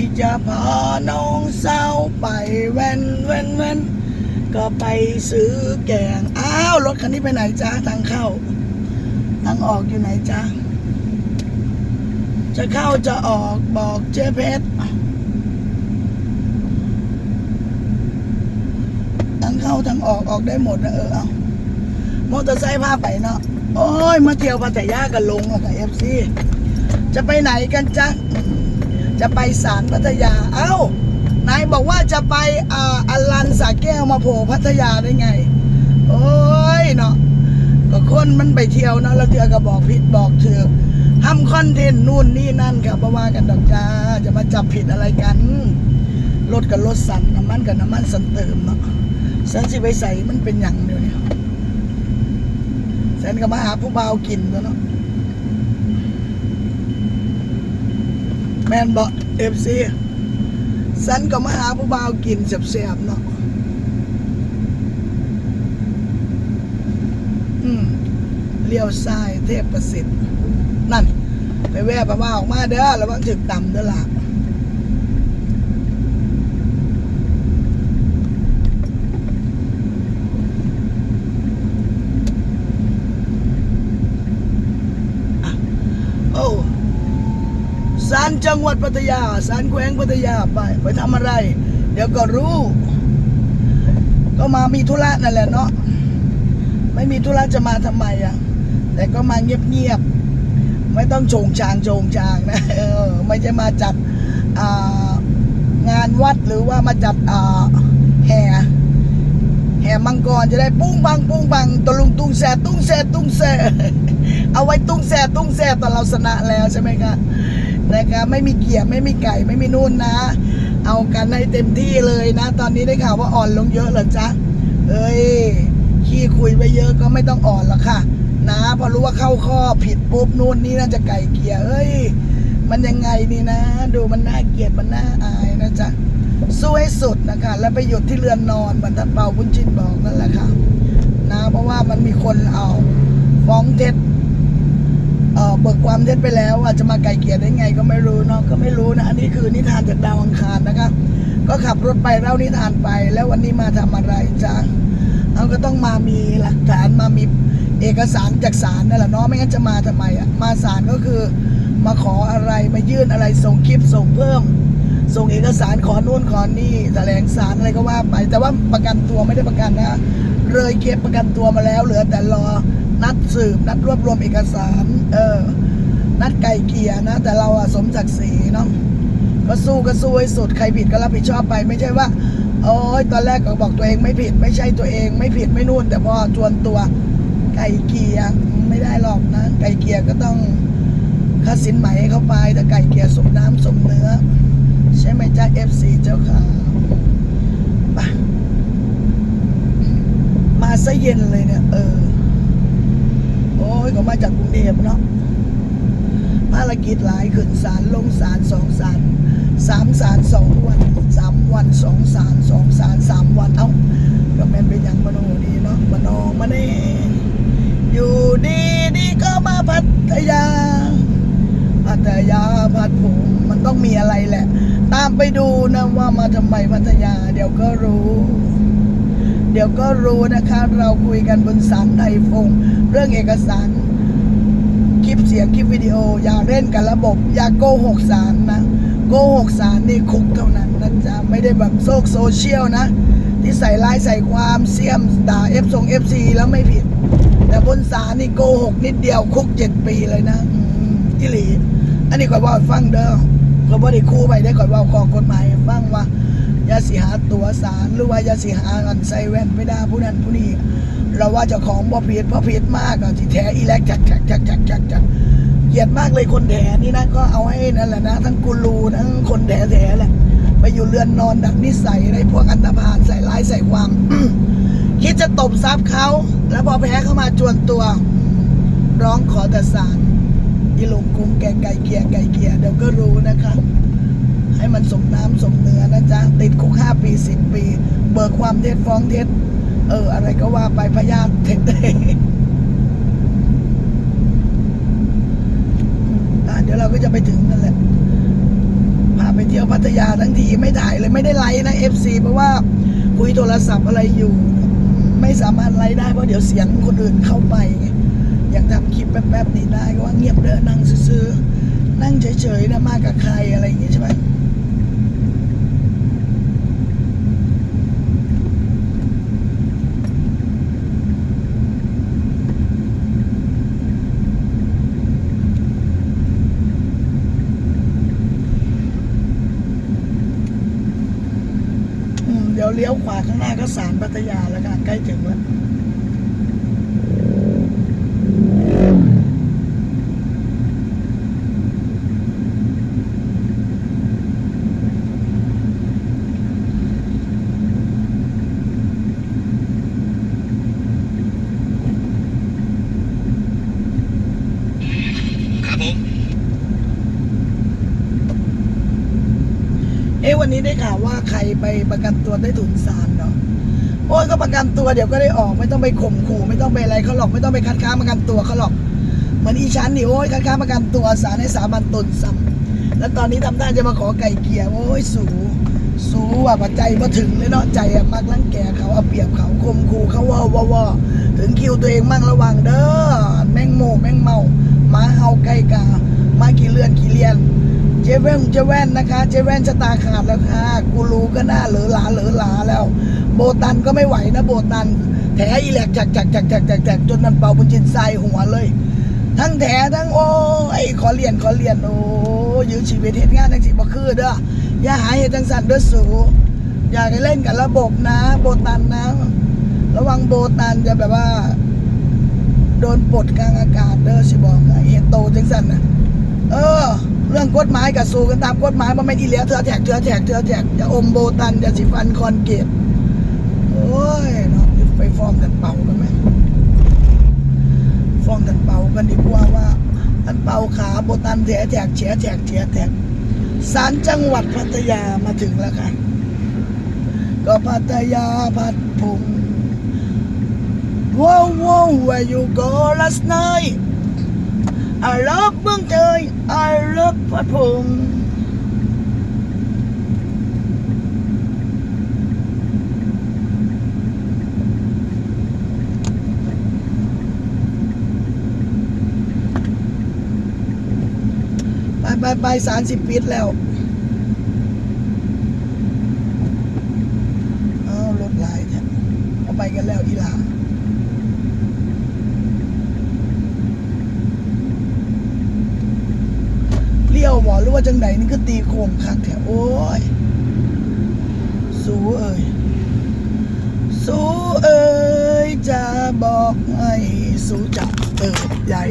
พี่จะพาน้องสาวไปแว่นแว่นแว่นก็ไปซื้อแกง อ้าว รถคันนี้ไปไหนจ้าทางเข้า ทางออกอยู่ไหนจ้าจะเข้าจะออกบอกเจ๊เพชรทางเข้าทางออกออกได้หมดนะเออเอามอเตอร์ไซค์พาไปเนาะโอ้ยมาเที่ยวพัทยากันลงอะกับเอฟซีจะไปไหนกันจ๊ะ จะไปศาลพัทยา เอ้านายบอกว่าจะไปอ่าอลันสาแก้วมาโผล่พัทยาได้ไง โอ้ยเนาะก็คนมันไปเที่ยวเนาะแล้วเถือก็บอกผิดบอกเถือทำคอนเทนต์นู่นนี่นั่นค่ะเพราะว่ากันดอกจ้าจะมาจับผิดอะไรกันรถกับรถสันน้ำมันกับน้ำมันสันเติมเนาะสันสิไปใส่มันเป็นอย่างเดียวเนี่ยสันก็มาหาผู้บ่ากินตัวเนาะ แมนบอกเอฟซีสันก็มาหาผู้บ่าวกินเสียบๆเนาะอืมเลี้ยวซ้ายเทพประสิทธิ์ นั่น ไปแวะประว่าออกมาเด้อระวังถึกต่ำเด้อล่ะโอ้ ศาลจังหวัดพัทยาศาลแขวงพัทยาไปไปทำอะไร เดี๋ยวก็รู้ ก็มามีธุระนั่นแหละเนาะไม่มีธุระจะมาทำไมอะแต่ก็มาเงียบๆไม่ต้องโฉงชางโฉงชางนะเออไม่ใช่มาจัดงานวัดหรือว่ามาจัดแห่แห่มังกรจะได้ปุ้งปังปุ้งปังตะลุงตุ้งแซ่ตุ้งแซ่ตุ้งแซ่เอาไว้ตุ้งแซ่ตุ้งแซ่ตอนเราชนะแล้วใช่ไหมคะ นะครับไม่มีเกียร์ไม่มีไก่ไม่มีนู่นนะ เอากันให้เต็มที่เลยนะ ตอนนี้ได้ข่าวว่าอ่อนลงเยอะเหรอจ๊ะเอ้ยขี้คุยไปเยอะก็ไม่ต้องอ่อนหรอกค่ะ นะพอรู้ว่าเข้าข้อผิดปุ๊บนู่นนี่น่าจะไก่เกียร์เอ้ยมันยังไงนี่นะ ดูมันน่าเกลียดมันน่าอายนะจ๊ะสู้ให้สุดนะคะ แล้วไปหยุดที่เรือนนอนบรรทัดเป่าบุญจินบอกนั่นแหละค่ะนะเพราะว่ามันมีคนเอาฟ้องเท็จ เบิกความเท็จไปแล้ว อาจจะมาไกลเกลี่ยได้ไงก็ไม่รู้เนาะก็ไม่รู้นะอันนี้คือนิทานจากดาวอังคารนะคะ ก็ขับรถไปเล่านิทานไป แล้ววันนี้มาทำอะไรจ๊ะเราก็ต้องมามีหลักฐานมามีเอกสารจากศาลนั่นแหละเนาะไม่งั้นจะมาทำไมอะมาศาลก็คือมาขออะไรมายื่นอะไรส่งคลิปส่งเพิ่ม ส่งเอกสารขอนู่นขอนี่แถลงสารอะไรก็ว่าไป แต่ว่าประกันตัวไม่ได้ประกันนะเลยเก็บประกันตัวมาแล้ว เหลือแต่รอ นัดสืบ นัดรวบรวมเอกสาร เออ นัดไก่เกียนะ แต่เราอะสมศักดิ์ศรีเนาะก็สู้ก็สู้ให้สุดใครผิดก็รับผิดชอบไป ไม่ใช่ว่าโอ้ยตอนแรกก็บอกตัวเองไม่ผิด ไม่ใช่ตัวเอง ไม่ผิดไม่นู่น แต่พอจวนตัวไก่เกียไม่ได้หรอกนะ ไก่เกียก็ต้องค่าสินไหมเข้าไปถ้าไก่เกียสมน้ำสมเนื้อ ใช่ไหมจ๊ะเอฟซีเจ้าค่ะไปมาซะเย็นเลยเนี่ย เออ โอ้ยก็มาจากกรุงเทพเนาะ ภารกิจหลายขึ้นศาลลงศาลสองศาลสามศาลสองวันสามวันสองศาลสองศาลสามวันเอ้าก็แม่นเป็นอย่างมโนดีเนาะมโนมาเน่อยู่ดีดีก็มาพัทยา พัทยาพัดผงมันต้องมีอะไรแหละ ตามไปดูนะว่ามาทำไมพัทยา เดี๋ยวก็รู้เดี๋ยวก็รู้นะคะ เราคุยกันบนสารไทยฟง เรื่องเอกสาร ลิปเสียงคลิปวิดีโอ อย่าเล่นกับระบบ อย่าโกหกสารนะ โกหกสารนี่คุกเท่านั้นนะจ๊ะไม่ได้แบบโซกโซเชียลนะ ที่ใส่ร้ายใส่ความเสียมด่าเอฟทรงเอฟซีแล้วไม่ผิด แต่บนศาลนี่โกหกนิดเดียวคุกเจ็ดปีเลยนะอิหลี อันนี้ก่อยว่าฟังเด้อก็บ่ได้คู่ไปได้ก่อยว่าขอกฎหมายให้ฟังว่ายาสิหาตัวสารหรือว่ายาสิหาอันใส่แว่นไปด่าผู้นั้นผู้นี้ เราว่าเจ้าของบ่ผิดเพราะผิดมากก็ที่แท้อีแลกจักจักจักจักจักจักเกลียดมากเลยคนแถนี่นะก็เอาให้นั่นแหละนะ ทั้งกูรูทั้งคนแถแถแหละไปอยู่เรือนนอนดักนิสัยในพวกอันธพาลใส่ร้ายใส่ความ คิดจะตบทรัพย์เขาแล้วพอแพ้เข้ามาจวนตัว ร้องขอแต่ศาลอีหลงกุงแกไก่เกียไก่เกียเดี๋ยวก็รู้นะคะให้มันสมน้ำสมเนื้อนะจ๊ะ ติดคุกห้าปีสิบปี เบิกความเท็จฟ้องเท็จ เออ อะไรก็ว่าไปพยาธิเท็จอะเดี๋ยวเราก็จะไปถึงนั่นแหละ พาไปเที่ยวพัทยาทั้งทีไม่ถ่ายเลยไม่ได้ไลฟ์นะ FC เพราะว่าคุยโทรศัพท์อะไรอยู่ ไม่สามารถไลฟ์ได้เพราะเดี๋ยวเสียงคนอื่นเข้าไปอยากทำคลิปแป๊บๆนี้ได้ก็ว่าเงียบเด้อนั่งซื่อๆนั่งเฉยๆนะมากับใครอะไรอย่างงี้ใช่ไหมอืม เลี้ยวขวาข้างหน้าก็สารพัทยาแล้วกันใกล้ถึงแล้วครับผม เอ๊ะ วันนี้ได้ข่าวว่าใครไปประกันตัวได้ถุนศาลเนาะโอ้ยก็ประกันตัวเดี๋ยวก็ได้ออกไม่ต้องไปข่มขู่ไม่ต้องไปอะไรเขาหรอกไม่ต้องไปคัดค้านประกันตัวเขาหรอกเหมือนอีฉันนี่โอ้ยคัดค้านประกันตัวศาลให้สาบันตนซ้ำแล้วตอนนี้ทำท่าจะมาขอไก่เกลี่ยโอ้ยสูสูอะปัจจัยมาถึงเลยเนาะใจอะมักลังแกเขาเอาเปรียบเขาข่มขู่เขาว่าว่าว่าถึงคิวตัวเองมั่งระวังเด้อแม่งโมแม่งเมาหมาเห่าไก่กามากี่เลื่อนกี่เลียน จแว่นเจแว่นนะคะ เจแว่นชะตาขาดแล้วค่ะ กูรู้ก็น่าเหลือหลาเหลือหลาแล้ว โบตันก็ไม่ไหวนะโบตัน แถอีแหลกจักจักจักจักจักจักจนนันเป่าบุญจินทรายหัวเลย ทั้งแถทั้งโอ้ไอ้ขอเรียนขอเรียนโอ้ยื้อชีวิตเหตุงานทั้งสิบ่คือเด้ออย่าหาเหตุจังสันเด้อสูอย่าไปเล่นกับระบบนะ โบตันนะ ระวังโบตันจะแบบว่า โดนปลดกลางอากาศเด้อสิบอกเห็นโตจังสันนะเออ เรื่องกฎหมายกับสู้กันตามกฎหมายมันไม่ดีเหลือเธอแท็กเธอแท็กเธอแท็กจะอมโบตันจะสิฟันคอนเกตโอ้ยเนาะไปฟ้องกันเป่ากันไหมฟ้องกันเป่ากันดีกว่าว่าอันเป่าขาโบตันแถแท็กเฉียแท็กเฉียแท็กศาลจังหวัดพัทยามาถึงแล้วค่ะ ก็พัทยาพัดพงว้าวว้าว where you go last night I love เมืองเทย I love พัดพงษ์ไปไปไปสารสิบปีแล้ว เอารถหลายแท้เอาไปกันแล้วอีหลา เลี้ย ว่าจังใดนี่ก็ตีโค้งคักแถวโอ้ย สูเอ่ยสูเอ่ยจะบอกให้สูจับเติบใหญ่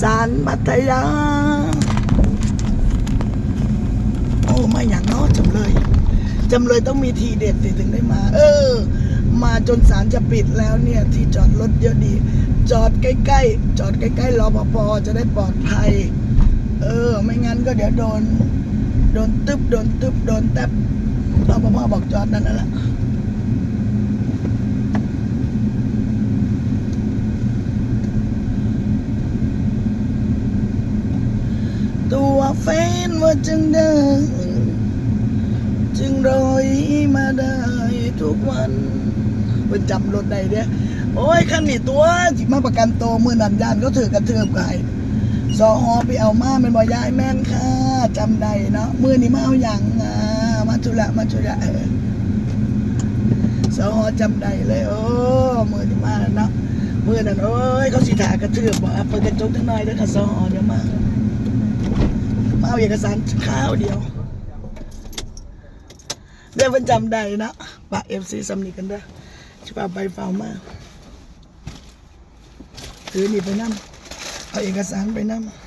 สารมัธยา โอ้ไม่อย่างน้อจำเลยจำเลยต้องมีทีเด็ดสิถึงได้มา เออ มาจนศาลจะปิดแล้วเนี่ย ที่จอดรถเยอะดี จอดใกล้ๆ จอดใกล้ๆรอปภจะได้ปลอดภัย เออ ไม่งั้นก็เดี๋ยวโดน โดนตึบโดนตึบโดนแทบรอปภบอกจอดนั่นนั่นแหละตัวแฟนว่าจึงเดินจึงรอยมาได้ทุกวันเป็นจำรถได้เด้อโอ้ยคันนี้ตัวจิมาประกันตัวมือนันยานก็ถือกระเทือบก่สอ ฮอไปเอามาเป็นบอยายแม่นค่ะจำได้เนาะมือนี้มาเอาอย่างอะมาจุละมาจุละเออสอฮอจำได้เลย โอ้มือนี้มาเนาะมือนั้นโอ้ยเขาสิถากระเทือบบอกอ่เปิดกระจกจังหน่อยเด้อค่ะสอฮอเดี๋ยวมามาเอาเอกสารข้าวเดียวเดี๋ยวมันจำได้นะปะเอฟซีสำนีกันเด้อชิบะใบเฝ้ามาถือหนีไปนั่เ Ay, Paigas ang pinama.